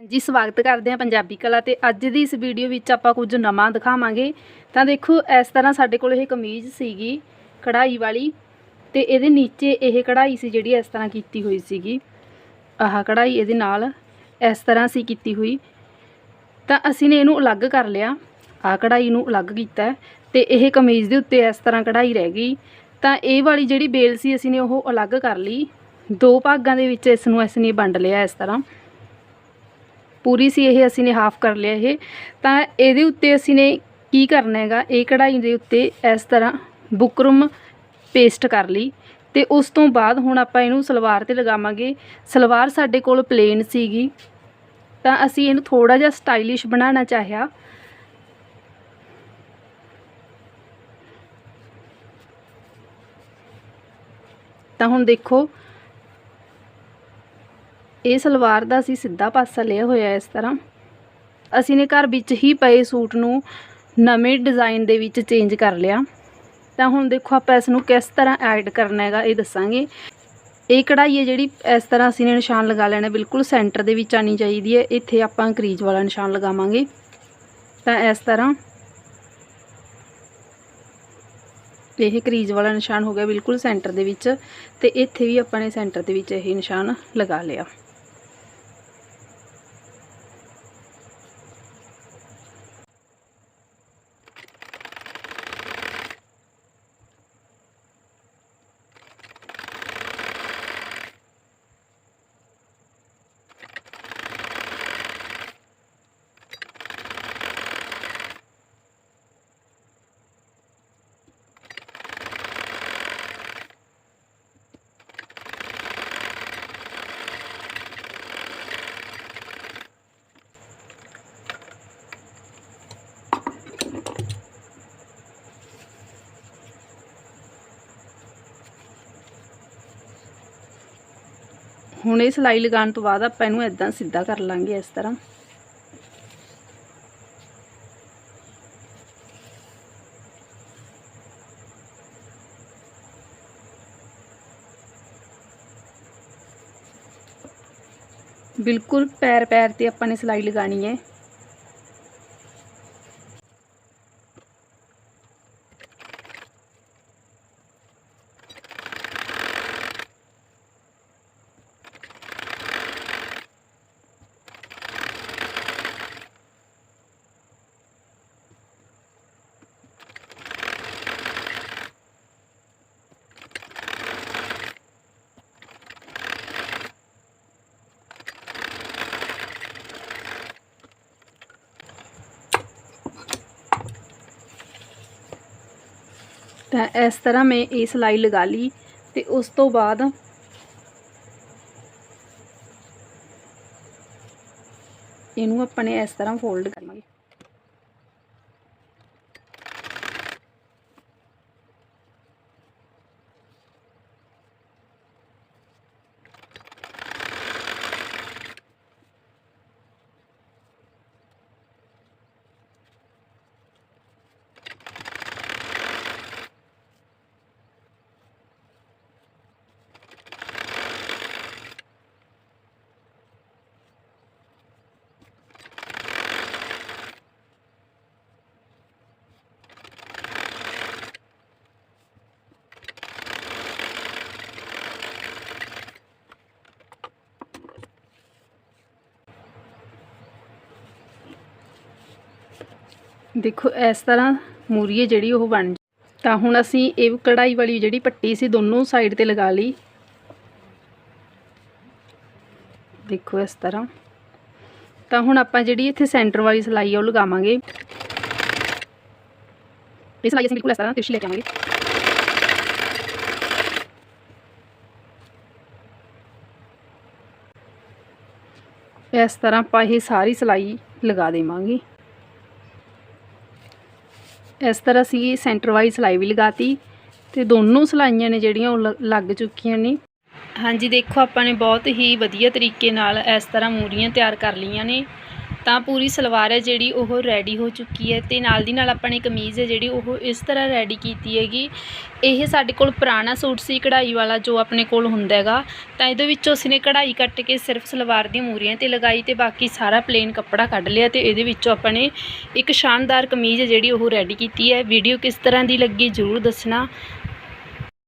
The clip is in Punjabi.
ਜੀ, ਸਵਾਗਤ ਕਰਦੇ ਹਾਂ ਪੰਜਾਬੀ ਕਲਾ ਤੇ ਅੱਜ ਦੀ ਇਸ ਵੀਡੀਓ ਵਿੱਚ ਆਪਾਂ ਕੁਝ ਨਵਾਂ ਦਿਖਾਵਾਂਗੇ। ਤਾਂ ਦੇਖੋ, ਇਸ ਤਰ੍ਹਾਂ ਸਾਡੇ ਕੋਲ ਇਹ ਕਮੀਜ਼ ਸੀਗੀ ਕਢਾਈ ਵਾਲੀ ਤੇ ਇਹਦੇ ਨੀਚੇ ਇਹ ਕਢਾਈ ਸੀ ਜਿਹੜੀ ਇਸ ਤਰ੍ਹਾਂ ਕੀਤੀ ਹੋਈ ਸੀਗੀ। ਆਹ ਕਢਾਈ ਇਹਦੇ ਨਾਲ ਇਸ ਤਰ੍ਹਾਂ ਸੀ ਕੀਤੀ ਹੋਈ। ਤਾਂ ਅਸੀਂ ਨੇ ਇਹਨੂੰ ਅਲੱਗ ਕਰ ਲਿਆ। ਆਹ ਕਢਾਈ ਨੂੰ ਅਲੱਗ ਕੀਤਾ ਹੈ ਤੇ ਇਹ ਕਮੀਜ਼ ਦੇ ਉੱਤੇ ਇਸ ਤਰ੍ਹਾਂ ਕਢਾਈ ਰਹਿ ਗਈ। ਤਾਂ ਇਹ ਵਾਲੀ ਜਿਹੜੀ ਬੇਲ ਸੀ, ਅਸੀਂ ਨੇ ਉਹ ਅਲੱਗ ਕਰ ਲਈ। ਦੋ ਭਾਗਾਂ ਦੇ ਵਿੱਚ ਇਸ ਨੂੰ ਅਸੀਂ ਨੇ ਵੰਡ ਲਿਆ ਇਸ ਤਰ੍ਹਾਂ। ਪੂਰੀ ਸੀ ਇਹ, ਅਸੀਂ ਨੇ ਹਾਫ ਕਰ ਲਿਆ ਇਹ। ਤਾਂ ਇਹਦੇ ਉੱਤੇ ਅਸੀਂ ਨੇ ਕੀ ਕਰਨਾ ਹੈਗਾ? ਇਹ ਕਢਾਈ ਦੇ ਉੱਤੇ ਇਸ ਤਰ੍ਹਾਂ ਬੁਕਰਮ ਪੇਸਟ ਕਰ ਲਈ ਤੇ ਉਸ ਤੋਂ ਬਾਅਦ ਹੁਣ ਆਪਾਂ ਇਹਨੂੰ ਸਲਵਾਰ ਤੇ ਲਗਾਵਾਂਗੇ। ਸਲਵਾਰ ਸਾਡੇ ਕੋਲ ਪਲੇਨ ਸੀਗੀ। ਤਾਂ ਅਸੀਂ ਇਹਨੂੰ ਥੋੜਾ ਜਿਹਾ ਸਟਾਈਲਿਸ਼ ਬਣਾਉਣਾ ਚਾਹਿਆ। ਤਾਂ ਹੁਣ ਦੇਖੋ ਇਹ ਸਲਵਾਰ ਦਾ ਅਸੀਂ ਸਿੱਧਾ ਪਾਸਾ ਲਿਆ ਹੋਇਆ ਇਸ ਤਰ੍ਹਾਂ। ਅਸੀਂ ਨੇ ਘਰ ਵਿੱਚ ਹੀ ਪਏ ਸੂਟ ਨੂੰ ਨਵੇਂ ਡਿਜ਼ਾਈਨ ਦੇ ਵਿੱਚ ਚੇਂਜ ਕਰ ਲਿਆ। ਤਾਂ ਹੁਣ ਦੇਖੋ ਆਪਾਂ ਇਸ ਨੂੰ ਕਿਸ ਤਰ੍ਹਾਂ ਐਡ ਕਰਨਾ ਹੈਗਾ, ਇਹ ਦੱਸਾਂਗੇ। ਇਹ ਕਢਾਈ ਹੈ ਜਿਹੜੀ ਇਸ ਤਰ੍ਹਾਂ ਅਸੀਂ ਨੇ ਨਿਸ਼ਾਨ ਲਗਾ ਲੈਣਾ ਬਿਲਕੁਲ ਸੈਂਟਰ ਦੇ ਵਿੱਚ ਆਣੀ ਚਾਹੀਦੀ ਹੈ। ਇੱਥੇ ਆਪਾਂ ਕਰੀਜ ਵਾਲਾ ਨਿਸ਼ਾਨ ਲਗਾਵਾਂਗੇ। ਤਾਂ ਇਸ ਤਰ੍ਹਾਂ ਇਹ ਕਰੀਜ ਵਾਲਾ ਨਿਸ਼ਾਨ ਹੋ ਗਿਆ ਬਿਲਕੁਲ ਸੈਂਟਰ ਦੇ ਵਿੱਚ ਤੇ ਇੱਥੇ ਵੀ ਆਪਾਂ ਨੇ ਸੈਂਟਰ ਦੇ ਵਿੱਚ ਇਹ ਨਿਸ਼ਾਨ ਲਗਾ ਲਿਆ। ਹੁਣ ਇਹ ਸਲਾਈ ਲਗਾਉਣ ਤੋਂ ਬਾਅਦ ਆਪਾਂ ਇਹਨੂੰ ਇਦਾਂ ਸਿੱਧਾ ਕਰ ਲਾਂਗੇ ਇਸ ਤਰ੍ਹਾਂ। ਬਿਲਕੁਲ ਪੈਰ ਪੈਰ ਤੇ ਆਪਾਂ ਨੇ ਸਲਾਈ ਲਗਾਣੀ ਹੈ। ਤਾਂ ਇਸ ਤਰ੍ਹਾਂ ਮੈਂ ਇਹ ਸਲਾਈ ਲਗਾ ਲਈ ਤੇ ਉਸ ਤੋਂ ਬਾਅਦ ਇਹਨੂੰ ਆਪਾਂ ਨੇ ਇਸ ਤਰ੍ਹਾਂ ਫੋਲਡ ਕਰਨਾਂਗੇ ਦੇਖੋ, ਇਸ ਤਰ੍ਹਾਂ ਮੂਰੀਏ ਜਿਹੜੀ ਉਹ ਬਣ ਤਾਂ ਹੁਣ ਅਸੀਂ ਇਹ ਕਢਾਈ ਵਾਲੀ ਜਿਹੜੀ ਪੱਟੀ ਸੀ ਦੋਨੋਂ ਸਾਈਡ ਤੇ ਲਗਾ ਲਈ। ਦੇਖੋ, ਇਸ ਤਰ੍ਹਾਂ। ਤਾਂ ਹੁਣ ਆਪਾਂ ਜਿਹੜੀ ਇੱਥੇ ਸੈਂਟਰ ਵਾਲੀ ਸਲਾਈ ਆ, ਉਹ ਲਗਾਵਾਂਗੇ। ਇਹ ਸਲਾਈ ਅਸੀਂ ਬਿਲਕੁਲ ਇਸ ਤਰ੍ਹਾਂ ਤਿਰਛੀ ਲੈ ਕੇ ਆਵਾਂਗੇ। ਇਸ ਤਰ੍ਹਾਂ ਆਪਾਂ ਇਹ ਸਾਰੀ ਸਲਾਈ ਲਗਾ ਦੇਵਾਂਗੇ। ਇਸ ਤਰ੍ਹਾਂ ਅਸੀਂ ਸੈਂਟਰ ਵਾਈਜ਼ ਸਲਾਈ ਵੀ ਲਗਾਤੀ ਤੇ ਦੋਨੋਂ ਸਲਾਈਆਂ ਨੇ ਜਿਹੜੀਆਂ ਉਹ ਲ- ਲੱਗ ਚੁੱਕੀਆਂ ਨੇ। ਹਾਂਜੀ, ਦੇਖੋ, ਆਪਾਂ ਨੇ ਬਹੁਤ ਹੀ ਵਧੀਆ ਤਰੀਕੇ ਨਾਲ ਇਸ ਤਰ੍ਹਾਂ ਮੂਰੀਆਂ ਤਿਆਰ ਕਰ ਲਈਆਂ ਨੇ। ਤਾਂ ਪੂਰੀ ਸਲਵਾਰ ਹੈ ਜਿਹੜੀ ਉਹ ਰੈਡੀ ਹੋ ਚੁੱਕੀ ਹੈ ਤੇ ਨਾਲ ਦੀ ਨਾਲ ਆਪਾਂ ਨੇ ਕਮੀਜ਼ ਹੈ ਜਿਹੜੀ ਉਹ ਇਸ ਤਰ੍ਹਾਂ ਰੈਡੀ ਕੀਤੀ ਹੈਗੀ। ਇਹ ਸਾਡੇ ਕੋਲ ਪੁਰਾਣਾ ਸੂਟ ਸੀ, ਕਢਾਈ ਵਾਲਾ ਜੋ ਆਪਣੇ ਕੋਲ ਹੁੰਦਾ ਹੈਗਾ। ਤਾਂ ਇਹਦੇ ਵਿੱਚੋਂ ਅਸੀਂ ਨੇ ਕਢਾਈ ਕੱਟ ਕੇ ਸਿਰਫ ਸਲਵਾਰ ਦੀਆਂ ਮੂਰੀਆਂ ਤੇ ਲਗਾਈ ਤੇ ਬਾਕੀ ਸਾਰਾ ਪਲੇਨ ਕੱਪੜਾ ਕੱਢ ਲਿਆ ਤੇ ਇਹਦੇ ਵਿੱਚੋਂ ਆਪਾਂ ਨੇ ਇੱਕ ਸ਼ਾਨਦਾਰ ਕਮੀਜ਼ ਹੈ ਜਿਹੜੀ ਉਹ ਰੈਡੀ ਕੀਤੀ ਹੈ। ਵੀਡੀਓ ਕਿਸ ਤਰ੍ਹਾਂ ਦੀ ਲੱਗੀ ਜਰੂਰ ਦੱਸਣਾ।